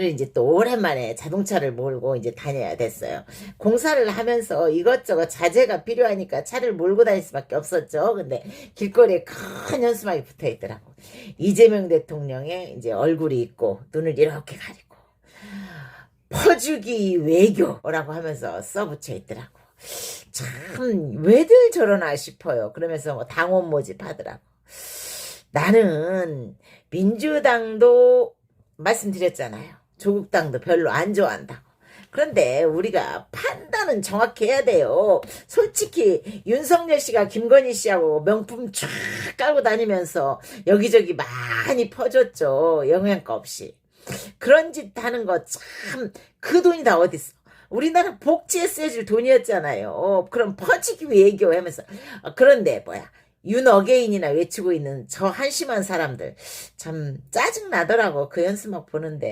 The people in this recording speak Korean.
이제 또 오랜만에 자동차를 몰고 이제 다녀야 됐어요. 공사를 하면서 이것저것 자재가 필요하니까 차를 몰고 다닐 수밖에 없었죠. 근데 길거리에 큰 현수막이 붙어 있더라고. 이재명 대통령의 이제 얼굴이 있고 눈을 이렇게 가리고 퍼주기 외교라고 하면서 써붙여 있더라고. 참 왜들 저러나 싶어요. 그러면서 뭐 당원 모집하더라고. 나는 민주당도 말씀드렸잖아요. 조국 당도 별로 안 좋아한다고. 그런데 우리가 판단은 정확히 해야 돼요. 솔직히 윤석열 씨가 김건희 씨하고 명품 쫙 깔고 다니면서 여기저기 많이 퍼줬죠. 영양가 없이. 그런 짓 하는 거 참 그 돈이 다 어딨어. 우리나라 복지에 쓰여질 돈이었잖아요. 그럼 퍼지기 위해 얘기하면서 어, 그런데 뭐야 윤어게인이나 외치고 있는 저 한심한 사람들 참 짜증 나더라고 그 연습막 보는데